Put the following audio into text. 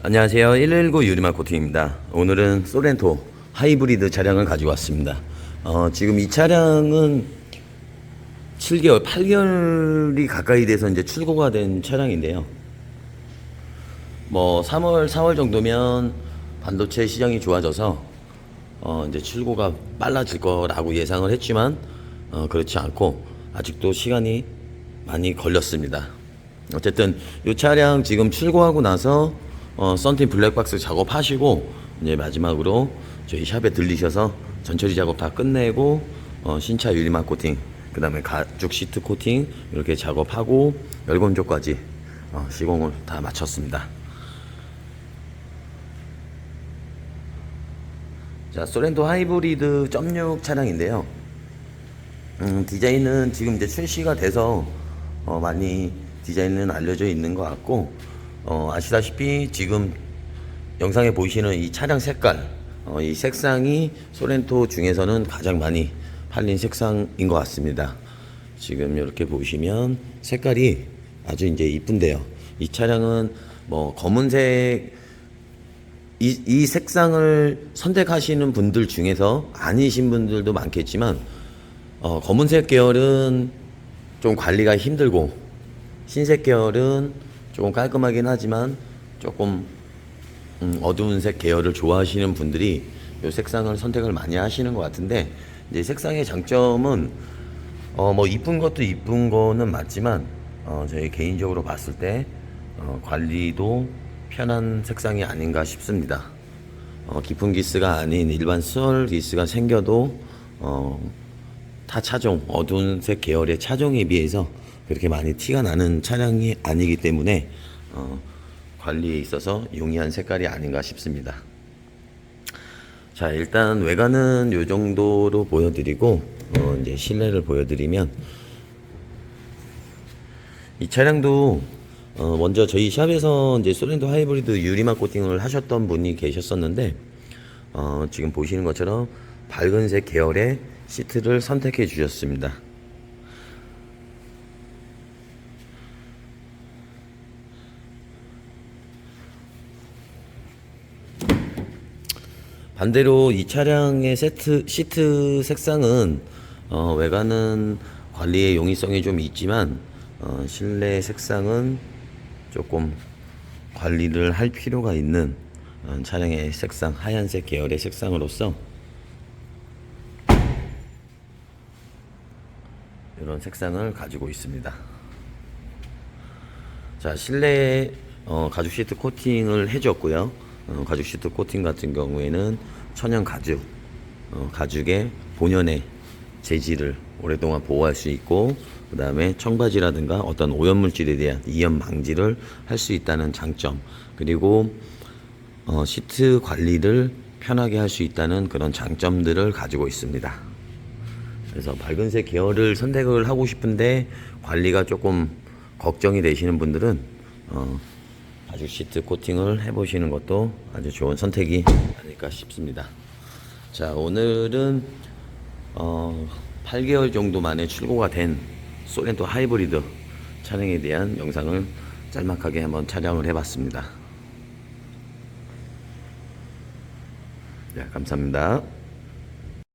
안녕하세요. 119 유리막 코팅입니다. 오늘은 소렌토 하이브리드 차량을 가지고 왔습니다. 어, 지금 이 차량은 7개월, 8개월이 가까이 돼서 이제 출고가 된 차량인데요. 뭐 3월, 4월 정도면 반도체 시장이 좋아져서 어, 이제 출고가 빨라질 거라고 예상을 했지만 어, 그렇지 않고 아직도 시간이 많이 걸렸습니다. 어쨌든 이 차량 지금 출고하고 나서 어, 썬틴 블랙박스 작업하시고 이제 마지막으로 저희 샵에 들리셔서 전처리 작업 다 끝내고 어, 신차 유리막 코팅 그 다음에 가죽 시트 코팅 이렇게 작업하고 열건조까지 어, 시공을 다 마쳤습니다. 자, 소렌토 하이브리드 0.6 차량인데요. 음, 디자인은 지금 이제 출시가 돼서 어, 많이 디자인은 알려져 있는 것 같고 어, 아시다시피 지금 영상에 보이시는 이 차량 색깔 어, 이 색상이 소렌토 중에서는 가장 많이 팔린 색상인 것 같습니다. 지금 이렇게 보시면 색깔이 아주 이제 이쁜데요. 이 차량은 뭐 검은색 이, 이 색상을 선택하시는 분들 중에서 아니신 분들도 많겠지만 어, 검은색 계열은 좀 관리가 힘들고 흰색 계열은 조금 깔끔하긴 하지만 조금 음, 어두운 색 계열을 좋아하시는 분들이 이 색상을 선택을 많이 하시는 것 같은데 이제 색상의 장점은 어, 뭐 이쁜 것도 이쁜 거는 맞지만 어, 저희 개인적으로 봤을 때 어, 관리도 편한 색상이 아닌가 싶습니다. 어, 깊은 기스가 아닌 일반 수월 기스가 생겨도 어, 타 차종 어두운 색 계열의 차종에 비해서 그렇게 많이 티가 나는 차량이 아니기 때문에 어, 관리에 있어서 용이한 색깔이 아닌가 싶습니다. 자 일단 외관은 이 정도로 보여드리고 어, 이제 실내를 보여드리면 이 차량도 어, 먼저 저희 샵에서 이제 소렌토 하이브리드 유리막 코팅을 하셨던 분이 계셨었는데 어, 지금 보시는 것처럼 밝은색 계열의 시트를 선택해 주셨습니다. 반대로 이 차량의 세트 시트 색상은 어, 외관은 관리의 용이성이 좀 있지만 어, 실내 색상은 조금 관리를 할 필요가 있는 어, 차량의 색상 하얀색 계열의 색상으로서 이런 색상을 가지고 있습니다. 자 실내에 어, 가죽 시트 코팅을 해줬고요. 어, 가죽 시트 코팅 같은 경우에는 천연 가죽, 어, 가죽의 본연의 재질을 오랫동안 보호할 수 있고 그 다음에 청바지라든가 어떤 오염물질에 대한 이염 방지를 할 수 있다는 장점 그리고 어, 시트 관리를 편하게 할 수 있다는 그런 장점들을 가지고 있습니다. 그래서 밝은색 계열을 선택을 하고 싶은데 관리가 조금 걱정이 되시는 분들은 어, 가죽 시트 코팅을 해보시는 것도 아주 좋은 선택이 아닐까 싶습니다. 자 오늘은 어, 8개월 정도 만에 출고가 된 소렌토 하이브리드 차량에 대한 영상을 짤막하게 한번 촬영을 해봤습니다. 네, 감사합니다.